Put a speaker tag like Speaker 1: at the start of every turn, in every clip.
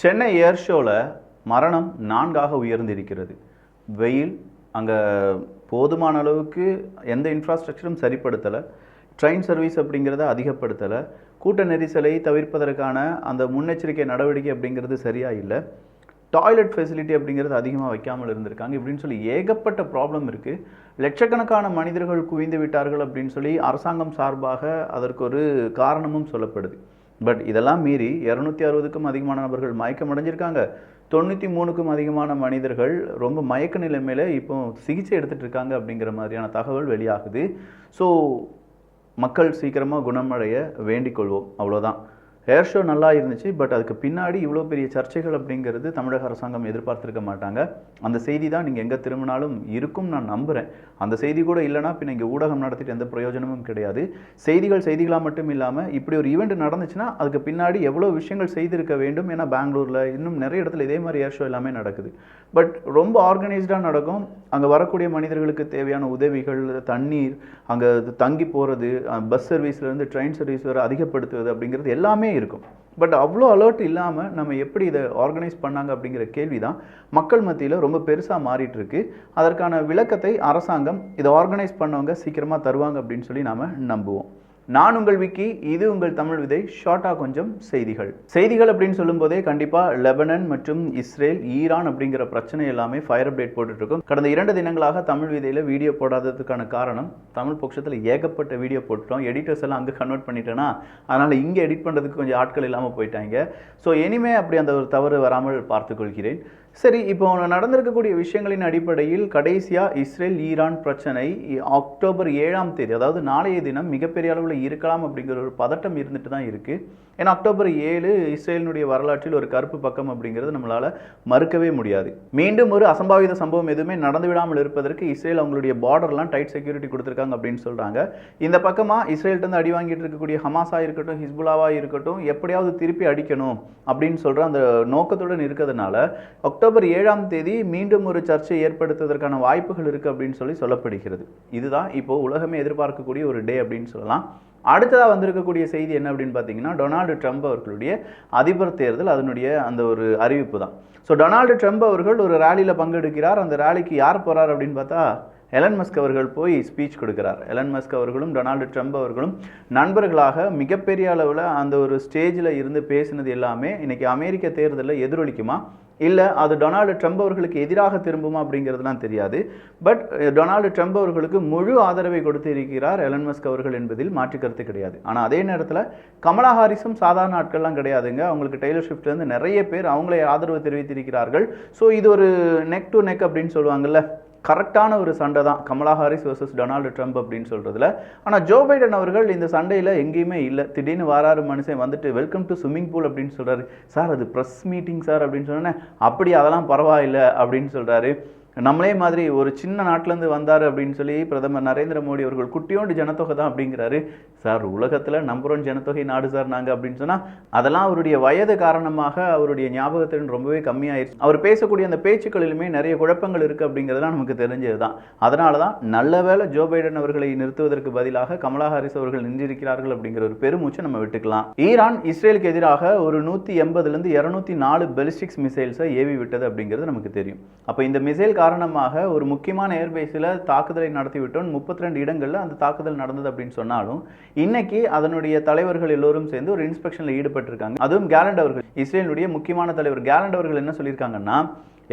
Speaker 1: சென்னை ஏர் ஷோவில் மரணம் நான்காக உயர்ந்திருக்கிறது. வெயில் அங்கே போதுமான அளவுக்கு எந்த இன்ஃப்ராஸ்ட்ரக்சரும் சரிப்படுத்தலை. ட்ரெயின் சர்வீஸ் அப்படிங்கிறத அதிகப்படுத்தலை. கூட்ட நெரிசலை தவிர்ப்பதற்கான அந்த முன்னெச்சரிக்கை நடவடிக்கை அப்படிங்கிறது சரியாக இல்லை. டாய்லெட் ஃபெசிலிட்டி அப்படிங்கிறது அதிகமாக வைக்காமல் இருந்திருக்காங்க. இப்படின்னு சொல்லி ஏகப்பட்ட ப்ராப்ளம் இருக்குது லட்சக்கணக்கான மனிதர்கள் குவிந்து விட்டார்கள் அப்படின்னு சொல்லி அரசாங்கம் சார்பாக அதற்கு ஒரு காரணமும் சொல்லப்படுது. பட் இதெல்லாம் மீறி இரநூத்தி அறுபதுக்கும் அதிகமான நபர்கள் மயக்கம் அடைஞ்சிருக்காங்க தொண்ணூற்றி மூணுக்கும் அதிகமான மனிதர்கள் ரொம்ப மயக்க நிலைமையில் இப்போ சிகிச்சை எடுத்துகிட்டு இருக்காங்க அப்படிங்கிற மாதிரியான தகவல் வெளியாகுது. ஸோ மக்கள் சீக்கிரமாக குணமடைய வேண்டிக் கொள்வோம். அவ்வளோதான். ஏர் ஷோ நல்லா இருந்துச்சு பட் அதுக்கு பின்னாடி இவ்வளோ பெரிய சர்ச்சைகள் அப்படிங்கிறது தமிழக அரசாங்கம் எதிர்பார்த்துருக்க மாட்டாங்க. அந்த செய்தி தான் நீங்கள் எங்கே திரும்பினாலும் இருக்கும் நான் நம்புகிறேன் அந்த செய்தி கூட இல்லைனா பின் இங்கே ஊடகம் நடத்திட்டு எந்த பிரயோஜனமும் கிடையாது. செய்திகள் செய்திகளாக மட்டும் இல்லாமல் இப்படி ஒரு ஈவெண்ட் நடந்துச்சுன்னா அதுக்கு பின்னாடி எவ்வளோ விஷயங்கள் செய்திருக்க வேண்டும் ஏன்னா பெங்களூரில் இன்னும் நிறைய இடத்துல இதே மாதிரி ஏர் ஷோ எல்லாமே நடக்குது. பட் ரொம்ப ஆர்கனைஸ்டாக நடக்கும். அங்கே வரக்கூடிய மனிதர்களுக்கு தேவையான உதவிகள் தண்ணீர் அங்கே தங்கி போகிறது பஸ் சர்வீஸ்லேருந்து ட்ரெயின் சர்வீஸ் வரை அதிகப்படுத்துவது அப்படிங்கிறது எல்லாமே இருக்கும். பட் அவ்வளோ அலர்ட் இல்லாமல் நம்ம எப்படி இதை ஆர்கனைஸ் பண்ணாங்க அப்படிங்கிற கேள்வி தான் மக்கள் மத்தியில் ரொம்ப பெருசாக மாறிட்டு இருக்கு அதற்கான விளக்கத்தை அரசாங்கம் இதை ஆர்கனைஸ் பண்ணவங்க சீக்கிரமாக தருவாங்க அப்படின்னு சொல்லி நாம் நம்புவோம். நான் உங்கள் விக்கி இது உங்கள் தமிழ் விதை ஷார்ட்டாக கொஞ்சம் செய்திகள். செய்திகள் அப்படின்னு சொல்லும்போதே கண்டிப்பாக லெபனன் மற்றும் இஸ்ரேல் ஈரான் அப்படிங்கிற பிரச்சனை எல்லாமே ஃபயர் அப்டேட் போட்டுட்ருக்கும் இருக்கோம் கடந்த இரண்டு தினங்களாக தமிழ் விதையில் வீடியோ போடாததுக்கான காரணம் தமிழ் பட்சத்தில் ஏகப்பட்ட வீடியோ போட்டுட்டோம். எடிட்டர்ஸ் எல்லாம் அங்கே கன்வெர்ட் பண்ணிட்டேன்னா அதனால் இங்கே எடிட் பண்ணுறதுக்கு கொஞ்சம் ஆட்கள் இல்லாமல் போயிட்டாங்க. ஸோ இனிமே அப்படி அந்த ஒரு தவறு வராமல் பார்த்துக்கொள்கிறேன். சரி இப்போ நடந்திருக்கக்கூடிய விஷயங்களின் அடிப்படையில் கடைசியாக இஸ்ரேல் ஈரான் பிரச்சனை அக்டோபர் ஏழாம் தேதி அதாவது நாளைய தினம் மிகப்பெரிய அளவில் இருக்கலாம் அப்படிங்கிற ஒரு பதட்டம் இருந்துட்டு தான் இருக்குது ஏன்னா அக்டோபர் ஏழு இஸ்ரேலினுடைய வரலாற்றில் ஒரு கருப்பு பக்கம் அப்படிங்கிறது நம்மளால் மறுக்கவே முடியாது. மீண்டும் ஒரு அசம்பாவித சம்பவம் எதுவுமே நடந்து விடாமல் இருப்பதற்கு இஸ்ரேல் அவங்களுடைய பார்டர்லாம் டைட் செக்யூரிட்டி கொடுத்துருக்காங்க அப்படின்னு சொல்கிறாங்க இந்த பக்கமாக இஸ்ரேல்கிட்ட அடி வாங்கிட்டு இருக்கக்கூடிய ஹமாஸாக இருக்கட்டும் ஹிஸ்புல்லாவாக இருக்கட்டும் எப்படியாவது திருப்பி அடிக்கணும் அப்படின்னு சொல்கிற அந்த நோக்கத்துடன் இருக்கிறதுனால அக்டோபர் அக்டோபர் ஏழாம் தேதி மீண்டும் ஒரு சர்ச்சை ஏற்படுத்துவதற்கான வாய்ப்புகள் இருக்குது அப்படின்னு சொல்லி சொல்லப்படுகிறது. இதுதான் இப்போ உலகமே எதிர்பார்க்கக்கூடிய ஒரு டே அப்படின்னு சொல்லலாம். அடுத்ததாக வந்திருக்கக்கூடிய செய்தி என்ன அப்படின்னு பார்த்தீங்கன்னா டொனால்டு ட்ரம்ப் அவர்களுடைய அதிபர் தேர்தல் அதனுடைய அந்த ஒரு அறிவிப்பு தான். ஸோ டொனால்டு ட்ரம்ப் அவர்கள் ஒரு ரேலியில் பங்கெடுக்கிறார். அந்த ரேலிக்கு யார் போகிறார் அப்படின்னு பார்த்தா எலன் மஸ்க் அவர்கள் போய் ஸ்பீச் கொடுக்கிறார். எலன் மஸ்க் அவர்களும் டொனால்டு ட்ரம்ப் அவர்களும் நண்பர்களாக மிகப்பெரிய அளவில் அந்த ஒரு ஸ்டேஜில் இருந்து பேசினது எல்லாமே இன்றைக்கி அமெரிக்க தேர்தலில் எதிரொலிக்குமா? இல்லை அது டொனால்டு ட்ரம்ப் அவர்களுக்கு எதிராக திரும்புமா அப்படிங்கிறதுலாம் தெரியாது. பட் டொனால்டு ட்ரம்ப் அவர்களுக்கு முழு ஆதரவை கொடுத்து இருக்கிறார் எலன் மஸ்க் அவர்கள் என்பதில் மாற்று கருத்து கிடையாது. ஆனால் அதே நேரத்தில் கமலா ஹாரிஸும் சாதாரண ஆட்கள்லாம் கிடையாதுங்க. அவங்களுக்கு டெய்லர் ஷிஃப்ட்லேருந்து நிறைய பேர் அவங்களே ஆதரவு தெரிவித்திருக்கிறார்கள். ஸோ இது ஒரு நெக் டு நெக் அப்படின்னு சொல்லுவாங்கல்ல. கரெக்டான ஒரு சண்டை தான். Kamala Harris versus Donald Trump அப்படின்னு சொல்கிறதுல ஆனால் ஜோ பைடன் அவர்கள் இந்த சண்டையில் எங்கேயுமே இல்லை. திடீர்னு வாராறு மனுஷன் வந்துட்டு வெல்கம் டு ஸ்விம்மிங் பூல் அப்படின்னு சொல்கிறாரு சார் அது ப்ரெஸ் மீட்டிங் சார் அப்படின்னு சொன்னேன் அப்படி அதெல்லாம் பரவாயில்லை அப்படின்னு சொல்கிறாரு நம்மளே மாதிரி ஒரு சின்ன நாட்டிலேருந்து வந்தார் அப்படின்னு சொல்லி பிரதமர் நரேந்திர மோடி அவர்கள் குட்டியோண்டு ஜனத்தொகை தான் அப்படிங்கிறாரு. சார் உலகத்தில் நம்பர் ஒன் ஜனத்தொகை நாடு சார் நாங்கள் அப்படின்னு சொன்னால் அதெல்லாம் அவருடைய வயது காரணமாக அவருடைய ஞாபகத்திறன் ரொம்பவே கம்மியாயிருச்சு. அவர் பேசக்கூடிய அந்த பேச்சுக்களிலுமே நிறைய குழப்பங்கள் இருக்குது அப்படிங்கிறதுலாம் நமக்கு தெரிஞ்சது தான் அதனால தான் நல்ல வேளை ஜோ பைடன் அவர்களை நிறுத்துவதற்கு பதிலாக கமலா ஹாரிஸ் அவர்கள் நின்றிருக்கிறார்கள் அப்படிங்கிற ஒரு பெருமூச்சை நம்ம விட்டுக்கலாம். ஈரான் இஸ்ரேலுக்கு எதிராக ஒரு நூற்றி எண்பதுலேருந்து இரநூத்தி நாலு பெலிஸ்டிக்ஸ் மிசைல்ஸை ஏவி விட்டது அப்படிங்கிறது நமக்கு தெரியும். அப்போ இந்த மிசைல் காரணமாக ஒரு முக்கியமான ஏர்பேஸில் தாக்குதலை நடத்திவிட்டோம். முப்பத்தி ரெண்டு இடங்களில் அந்த தாக்குதல் நடந்தது அப்படின்னு சொன்னாலும் இன்னைக்கு அதனுடைய தலைவர்கள் எல்லோரும் சேர்ந்து ஒரு இன்ஸ்பெக்ஷனில் ஈடுபட்டிருக்காங்க. அதுவும் கேலண்ட் அவர்கள். இஸ்ரேலுடைய முக்கியமான தலைவர். கேலண்ட் அவர்கள் என்ன சொல்லியிருக்காங்கன்னா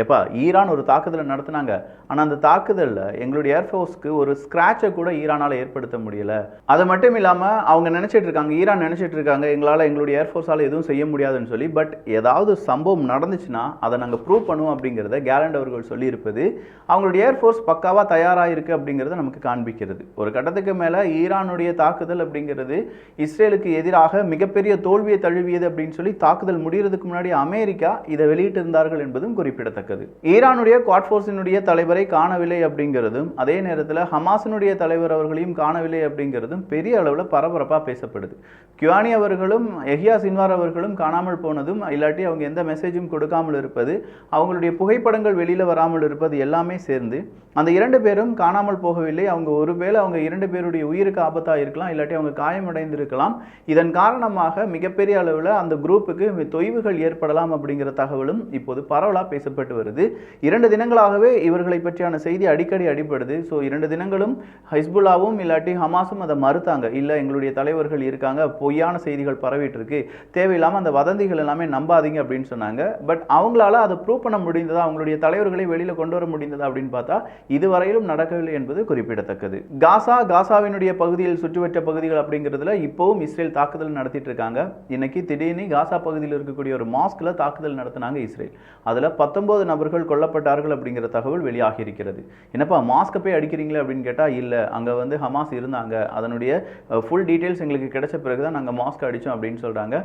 Speaker 1: எப்பா ஈரான் ஒரு தாக்குதலை நடத்தினாங்க. ஆனால் அந்த தாக்குதலில் எங்களுடைய ஏர்ஃபோர்ஸ்க்கு ஒரு ஸ்க்ராட்சை கூட ஈரானால் ஏற்படுத்த முடியல. அது மட்டும் இல்லாமல் அவங்க நினச்சிட்டு இருக்காங்க ஈரான் நினச்சிட்டு இருக்காங்க எங்களால் எங்களுடைய ஏர்ஃபோர்ஸால் எதுவும் செய்ய முடியாதுன்னு சொல்லி பட் ஏதாவது சம்பவம் நடந்துச்சுன்னா அதை நாங்கள் ப்ரூவ் பண்ணுவோம் அப்படிங்கிறத கேலண்ட் அவர்கள் சொல்லியிருப்பது அவங்களுடைய ஏர்ஃபோர்ஸ் பக்காவாக தயாராக இருக்குது அப்படிங்கிறத நமக்கு காண்பிக்கிறது. ஒரு கட்டத்துக்கு மேலே ஈரானுடைய தாக்குதல் அப்படிங்கிறது இஸ்ரேலுக்கு எதிராக மிகப்பெரிய தோல்வியை தழுவியது அப்படின்னு சொல்லி தாக்குதல் முடிகிறதுக்கு முன்னாடி அமெரிக்கா இதை வெளியிட்டிருந்தார்கள் என்பதும் குறிப்பிடத்தக்கது. குறிப்பிடத்தக்கது ஈரானுடைய குவாட்ஃபோர்ஸினுடைய தலைவரை காணவில்லை அப்படிங்கிறதும் அதே நேரத்தில் ஹமாஸினுடைய தலைவர் அவர்களையும் காணவில்லை அப்படிங்கிறதும் பெரிய அளவில் பரபரப்பாக பேசப்படுது. கியூவானி அவர்களும் எஹியா சின்வார் அவர்களும் காணாமல் போனதும் இல்லாட்டி அவங்க எந்த மெசேஜும் கொடுக்காமல் இருப்பது அவங்களுடைய புகைப்படங்கள் வெளியில் வராமல் இருப்பது எல்லாமே சேர்ந்து அந்த இரண்டு பேரும் காணாமல் போகவில்லை. அவங்க ஒருவேளை அவங்க இரண்டு பேருடைய உயிருக்கு ஆபத்தாக இருக்கலாம் இல்லாட்டி அவங்க காயமடைந்திருக்கலாம். இதன் காரணமாக மிகப்பெரிய அளவில் அந்த குரூப்புக்கு தொய்வுகள் ஏற்படலாம் அப்படிங்கிற தகவலும் இப்போது பரவலாக பேசப்பட்டு வருது. இரண்டு தினங்களாகவே இவர்களை பற்றியான செய்தி அடிக்கடி அடிப்படுது ஸோ இரண்டு தினங்களும் ஹிஸ்புல்லாவும் இல்லாட்டி ஹமாஸும் அதை மறுத்தாங்க. இல்லை எங்களுடைய தலைவர்கள் இருக்காங்க பொய்யான செய்திகள் பரவிட்டு இருக்கு தேவையில்லாமல் அந்த வதந்திகள் எல்லாமே நம்பாதீங்க அப்படின்னு சொன்னாங்க. பட் அவங்களால அதை ப்ரூவ் பண்ண முடிந்ததா அவங்களுடைய தலைவர்களை வெளியில் கொண்டு வர முடிந்ததா அப்படின்னு பார்த்தா இதுவரையிலும் நடக்கவில்லை என்பது குறிப்பிடத்தக்கது. காசா காசாவினுடைய பகுதியில் சுற்றுவட்ட பகுதிகள் அப்படிங்கிறதுல இப்போவும் இஸ்ரேல் தாக்குதல் நடத்திட்டு இருக்காங்க. இன்னைக்கு திடீர்னு காசா பகுதியில் இருக்கக்கூடிய ஒரு மாஸ்கில் தாக்குதல் நடத்தினாங்க இஸ்ரேல். அதில் பத்தொன்பது நபர்கள் கொல்லப்பட்டார்கள் அப்படிங்கிற தகவல் வெளியாகி இருக்கிறது என்னப்பா மாஸ்க்கை போய் அடிக்கிறீங்களே அப்படின்னு கேட்டால் இல்லை. அங்கே வந்து ஹமாஸ் இருந்தாங்க. அதனுடைய ஃபுல் டீட்டெயில்ஸ் எங்களுக்கு கிடைச்ச பிறகு தான் நாங்கள் மாஸ்க் அடித்தோம் அப்படின்னு சொல்கிறாங்க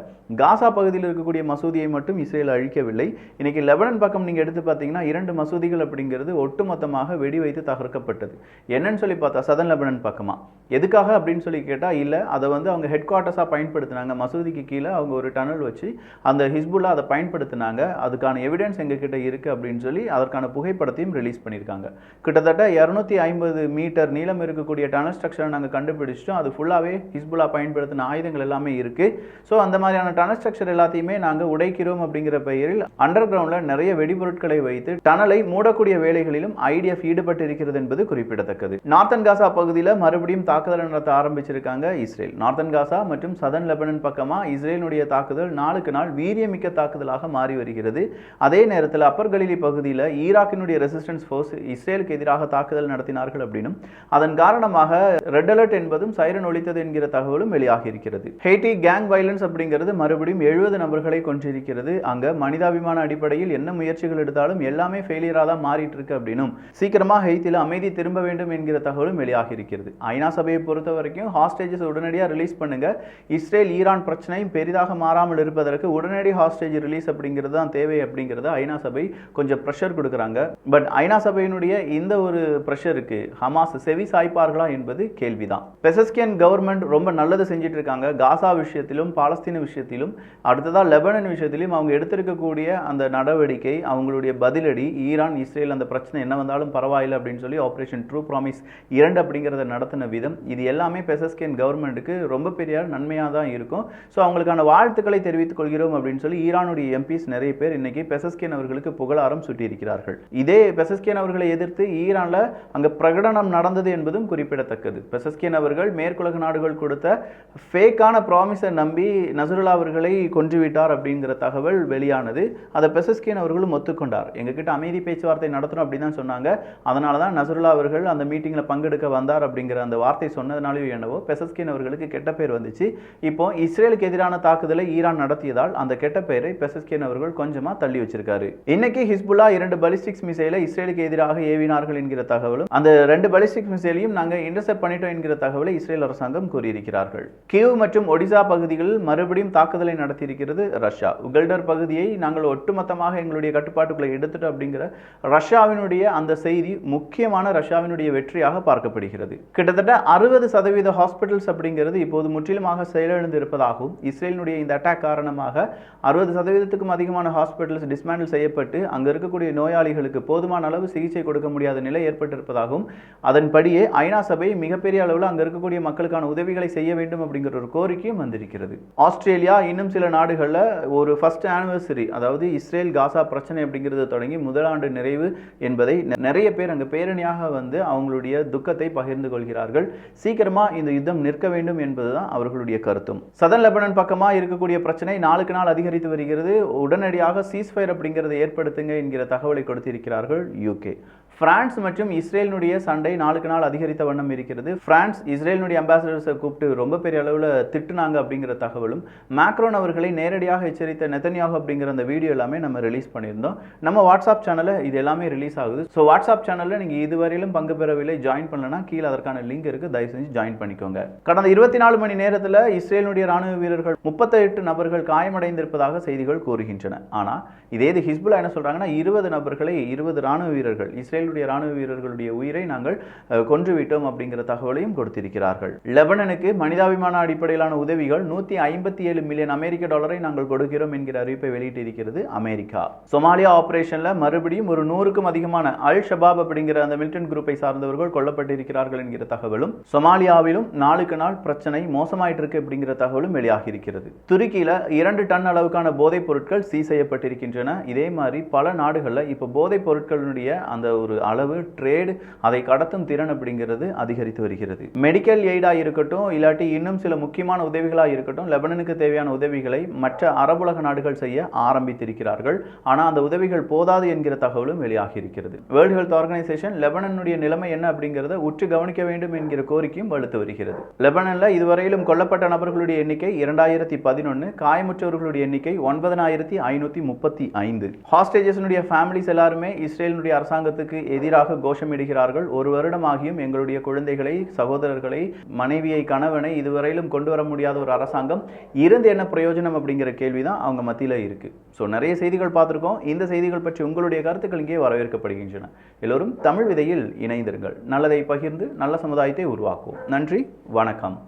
Speaker 1: காசா பகுதியில் இருக்கக்கூடிய மசூதியை மட்டும் இஸ்ரேல் அழிக்கவில்லை. இன்னைக்கு லெபனன் பக்கம் நீங்கள் எடுத்து பார்த்தீங்கன்னா இரண்டு மசூதிகள் அப்படிங்கிறது ஒட்டுமொத்தமாக வெடி வைத்து தகர்க்கப்பட்டது. என்னன்னு சொல்லி பார்த்தா சதன் லெபனன் பக்கமா. எதுக்காக அப்படின்னு சொல்லி கேட்டால் இல்லை. அதை வந்து அவங்க ஹெட் குவார்ட்டர்ஸாக பயன்படுத்தினாங்க. மசூதிக்கு கீழே அவங்க ஒரு டனல் வச்சு அந்த ஹிஸ்புல்லா அதை பயன்படுத்தினாங்க. அதுக்கான எவிடன்ஸ் எங்ககிட்ட இருக்குது அப்படின்னு சொல்லி அதற்கான புகைப்படத்தையும் ரிலீஸ் பண்ணியிருக்காங்க. கிட்டத்தட்ட இரநூத்தி ஐம்பது மீட்டர் நீளம் இருக்கக்கூடிய டனல் ஸ்ட்ரக்சரை நாங்கள் கண்டுபிடிச்சிட்டோம். அது ஃபுல்லாகவே ஹிஸ்புல்லா பயன்படுத்தின ஆயுதங்கள் எல்லாமே இருக்குது ஸோ அந்த மாதிரியான டனல் ஸ்ட்ரக்சர் எல்லாத்தையுமே நாங்கள் உடைக்கிறோம் அப்படிங்கிற பெயரில் அண்டர் கிரவுண்டில் நிறைய வெடிபொருட்களை வைத்து டனலை மூடக்கூடிய வேலைகளிலும் ஐடிஎஃப் ஈடுபட்டு இருக்கிறது என்பது குறிப்பிடத்தக்கது. நார்த்தன் காசா பகுதியில் மறுபடியும் தாக்குதல் நடத்த ஆரம்பிச்சிருக்காங்க இஸ்ரேல். நார்த்தன் காசா மற்றும் சதன் லெபனன் பக்கமாக இஸ்ரேலுடைய தாக்குதல் நாளுக்கு நாள் வீரியமிக்க தாக்குதலாக மாறி வருகிறது. அதே நேரத்தில் அப்பர் கலிலி பகுதியில் ஈராக்கினுடைய ரெசிஸ்டன்ஸ் ஃபோர்ஸ் இஸ்ரேலுக்கு எதிராக தாக்குதல் நடத்தினார்கள் அப்படின்னும் அதன் காரணமாக ரெட் அலர்ட் என்பதும் சைரன் ஒழித்தது என்கிற தகவலும் வெளியாகி இருக்கிறது. ஹெய்டி கேங் வயலன்ஸ் அப்படிங்கிறது மறுபடியும் எழுபது நபர்களை கொன்றிருக்கிறது. அங்க மனிதாபிமான அடிப்படையில் என்ன முயற்சிகள் எடுத்தாலும் எல்லாமே ஃபெயிலியராக தான் மாறிட்டு இருக்கு அப்படின்னும் சீக்கிரமா ஹெய்த்தில அமைதி திரும்ப வேண்டும் என்கிற தகவலும் வெளியாகி இருக்கிறது. ஐநா சபையை பொறுத்த வரைக்கும் ஹாஸ்டேஜஸ் உடனடியாக ரிலீஸ் பண்ணுங்க. இஸ்ரேல் ஈரான் பிரச்சனையும் பெரிதாக மாறாமல் இருப்பதற்கு உடனடி ஹாஸ்டேஜ் ரிலீஸ் அப்படிங்கிறது தான் தேவை அப்படிங்கிறத ஐநா சபை கொஞ்சம் ப்ரெஷர் கொடுக்குறாங்க. பட் ஐநா சபையினுடைய இந்த ஒரு ப்ரெஷருக்கு ஹமாஸ் செவி சாய்ப்பார்களா என்பது கேள்விதான். பெசஸ்கியன் கவர்மெண்ட் ரொம்ப நல்லது செஞ்சுட்டு இருக்காங்க காசா விஷயத்திலும் பாலஸ்தீன விஷயத்திலும் அடுத்ததா லெபனன் விஷயத்திலும் அவங்க எடுத்திருக்கக்கூடிய அந்த நடவடிக்கை அவங்களுடைய பதிலடி ஈரான் இஸ்ரேல் அந்த பிரச்சனை என்ன வந்தாலும் பரவாயில்லை அப்படின்னு சொல்லி ஆபரேஷன் ட்ரூ ப்ராமிஸ் இரண்டு அப்படிங்கிறத நடத்தின விதம். இது எல்லாமே பெசஸ்கியன் கவர்மெண்ட்டுக்கு ரொம்ப பெரிய நன்மையாக தான் இருக்கும். ஸோ அவங்களுக்கான வாழ்த்துக்களை தெரிவித்துக் கொள்கிறோம் அப்படின்னு சொல்லி ஈரானுடைய எம்பிஸ் நிறைய பேர் இன்னைக்கு பெசஸ்கியன் அவர்களுக்கு புகழாரம் சுட்டியிருக்கிறார்கள். இதே பெசஸ்கேன் அவர்களை எதிர்த்து ஈரான்ல அங்க பிரகடனம் நடந்தது என்பதும் குறிப்பிடத்தக்கது. பெசஸ்கேன் அவர்கள் மேற்குலக நாடுகள் கொடுத்த ஃபேக்கான ப்ராமிஸை நம்பி நசருல்லா அவர்களை கொன்றுவிட்டார் அப்படிங்கிற தகவல் வெளியானது. அதை பெசஸ்கேன் அவர்களும் ஒத்துக்கொண்டார். எங்ககிட்ட அமைதி பேச்சுவார்த்தை நடத்தணும் அப்படின்னு தான் சொன்னாங்க. அதனால தான் நசருல்லா அவர்கள் அந்த மீட்டிங்கில் பங்கெடுக்க வந்தார் அப்படிங்கிற அந்த வார்த்தை சொன்னதுனாலேயும் என்னவோ பெசஸ்கேன் அவர்களுக்கு கெட்ட பேர் வந்துச்சு. இப்போ இஸ்ரேலுக்கு எதிரான தாக்குதலை ஈரான் நடத்தியதால் அந்த கெட்ட பெயரை பெசஸ்கேன் அவர்கள் கொஞ்சமாக தள்ளி வச்சிருக்காரு. இன்னைக்கு ஹிஸ்புல்லா இரண்டு பலிஸ்டிக்ஸ் மிசைலை இஸ்ரேலுக்கு எதிராக ஏவினார்கள் என்கிற தகவலும் அந்த ரெண்டு பலிஸ்டிக்ஸ் மிசைலையும் நாங்கள் இன்டர்செப்ட் பண்ணிட்டோம் என்கிற தகவலை இஸ்ரேல் அரசாங்கம் கூறியிருக்கிறார்கள். கியூ மற்றும் ஒடிசா பகுதிகளில் மறுபடியும் தாக்குதலை நடத்தியிருக்கிறது ரஷ்யா. உகல்டர் பகுதியை நாங்கள் ஒட்டுமொத்தமாக எங்களுடைய கட்டுப்பாட்டுக்குள்ளே எடுத்துட்டோம் அப்படிங்கிற ரஷ்யாவினுடைய அந்த செய்தி முக்கியமான ரஷ்யாவினுடைய வெற்றியாக பார்க்கப்படுகிறது. கிட்டத்தட்ட அறுபது சதவீத ஹாஸ்பிட்டல்ஸ் அப்படிங்கிறது இப்போது முற்றிலுமாக செயலிழந்து இருப்பதாகவும் இஸ்ரேலினுடைய இந்த அட்டாக் காரணமாக அறுபது சதவீதத்துக்கும் அதிகமான ஹாஸ்பிட்டல்ஸ் டிஸ்மேண்டில் செய்யப்பட்டு அங்கே இருக்கக்கூடிய நோயாளிகளுக்கு போதுமான அளவு சிகிச்சை கொடுக்க முடியாத நிலை ஏற்பட்டிருப்பதாகவும் அதன்படியே ஐநா சபை மிகப்பெரிய அளவில் அங்கே இருக்கக்கூடிய மக்களுக்கான உதவிகளை செய்ய வேண்டும் அப்படிங்கிற ஒரு கோரிக்கையும் வந்திருக்கிறது. ஆஸ்திரேலியா இன்னும் சில நாடுகளில் ஒரு ஃபர்ஸ்ட் ஆனிவர்சரி அதாவது இஸ்ரேல் காசா பிரச்சனை அப்படிங்கிறது தொடங்கி முதலாண்டு நிறைவு என்பதை நெ- நிறைய பேர் அங்கே பேரணியாக வந்து அவங்களுடைய துக்கத்தை பகிர்ந்து கொள்கிறார்கள். சீக்கிரமாக இந்த யுத்தம் நிற்க வேண்டும் என்பதுதான் அவர்களுடைய கருத்தும். சதன் லெபனன் பக்கமாக இருக்கக்கூடிய பிரச்சனை நாளுக்கு நாள் அதிகரித்து வருகிறது. உடனடியாக சீஸ்ஃபயர் அப்படிங்கிறதை ஏற்படுத்துங்க என்கிற தகவலை கொடுத்திருக்கிறார்கள் யூகே பிரான்ஸ் மற்றும் இஸ்ரேலினுடைய சண்டை நாளுக்கு நாள் அதிகரித்த வண்ணம் இருக்கிறது. பிரான்ஸ் இஸ்ரேலினுடைய அம்பாசடர்ஸை கூப்பிட்டு ரொம்ப பெரிய அளவில் திட்டுனாங்க அப்படிங்கிற தகவலும் மேக்ரோன் அவர்களை நேரடியாக எச்சரித்த நெத்தனியாக அப்படிங்கிற அந்த வீடியோ எல்லாமே நம்ம ரிலீஸ் பண்ணியிருந்தோம். நம்ம வாட்ஸ்அப் சேனலில் இது எல்லாமே ரிலீஸ் ஆகுது. ஸோ வாட்ஸ்அப் சேனலில் நீங்கள் இதுவரையிலும் பங்கு பெறவில்லை ஜாயின் பண்ணலனா கீழே அதற்கான லிங்க் இருக்குது தயவு செஞ்சு ஜாயின் பண்ணிக்கோங்க. கடந்த இருபத்தி நாலு மணி நேரத்தில் இஸ்ரேலினுடைய ராணுவ வீரர்கள் முப்பத்தெட்டு நபர்கள் காயமடைந்திருப்பதாக செய்திகள் கூறுகின்றன. ஆனால் இதே இது ஹிஸ்புல்லா என்ன சொல்றாங்கன்னா இருபது நபர்களை இருபது ராணுவ வீரர்கள் இஸ்ரேல் இஸ்ரேலுடைய ராணுவ வீரர்களுடைய உயிரை நாங்கள் கொன்றுவிட்டோம் அப்படிங்கிற தகவலையும் கொடுத்திருக்கிறார்கள். லெபனனுக்கு மனிதாபிமான அடிப்படையிலான உதவிகள் நூற்றி ஐம்பத்தி ஏழு மில்லியன் அமெரிக்க டாலரை நாங்கள் கொடுக்கிறோம் என்கிற அறிவிப்பை வெளியிட்டிருக்கிறது அமெரிக்கா. சோமாலியா ஆபரேஷன்ல மறுபடியும் ஒரு நூறுக்கும் அதிகமான அல் ஷபாப் அப்படிங்கிற அந்த மிலிட்டன் குரூப்பை சார்ந்தவர்கள் கொல்லப்பட்டிருக்கிறார்கள் என்கிற தகவலும் சோமாலியாவிலும் நாளுக்கு நாள் பிரச்சனை மோசமாயிட்டு இருக்கு அப்படிங்கிற தகவலும் வெளியாகி இருக்கிறது துருக்கியில இரண்டு டன் அளவுக்கான போதைப் பொருட்கள் சீ செய்யப்பட்டிருக்கின்றன. இதே மாதிரி பல நாடுகளில் இப்போ போதைப் பொருட்களுடைய அந்த ஒரு அளவு ட்ரேடு அதை கடத்தும் திறன் அப்படிங்கிறது அதிகரித்து வருகிறது. மெடிக்கல் எய்டாக இருக்கட்டும் இல்லாட்டி இன்னும் சில முக்கியமான உதவிகளாக இருக்கட்டும் லெபனனுக்கு தேவையான உதவிகளை மற்ற அரபுலக நாடுகள் செய்ய ஆரம்பித்திருக்கிறார்கள். ஆனால் அந்த உதவிகள் போதாது என்கிற தகவலும் வெளியாகி இருக்கிறது. வேர்ல்டு ஹெல்த் ஆர்கனைசேஷன் லெபனனுடைய நிலைமை என்ன அப்படிங்கிறத உற்று கவனிக்க வேண்டும் என்கிற கோரிக்கையும் வலுத்து வருகிறது. லெபனனில் இதுவரையிலும் கொல்லப்பட்ட நபர்களுடைய எண்ணிக்கை இரண்டாயிரத்தி பதினொன்று காயமுற்றவர்களுடைய எண்ணிக்கை ஒன்பதனாயிரத்தி ஐநூற்றி முப்பத்தி ஐந்து. ஹாஸ்டேஜஸ்னுடைய ஃபேமிலிஸ் எல்லாருமே இஸ்ரேலினுடைய அரசாங்கத்துக்கு எதிராக கோஷமிடுகிறார்கள். ஒரு வருடமாகியும் எங்களுடைய குழந்தைகளை சகோதரர்களை மனைவியை கணவனை இதுவரையிலும் கொண்டு வர முடியாத ஒரு அரசாங்கம் இருந்து என்ன பிரயோஜனம் அப்படிங்கிற கேள்வி தான் அவங்க மத்தியில் இருக்குது ஸோ நிறைய செய்திகள் பார்த்துருக்கோம். இந்த செய்திகள் பற்றி உங்களுடைய கருத்துக்கள் இங்கே வரவேற்கப்படுகின்றன. எல்லோரும் தமிழ் விதையில் இணைந்திருங்கள். நல்லதை பகிர்ந்து நல்ல சமுதாயத்தை உருவாக்குவோம். நன்றி வணக்கம்.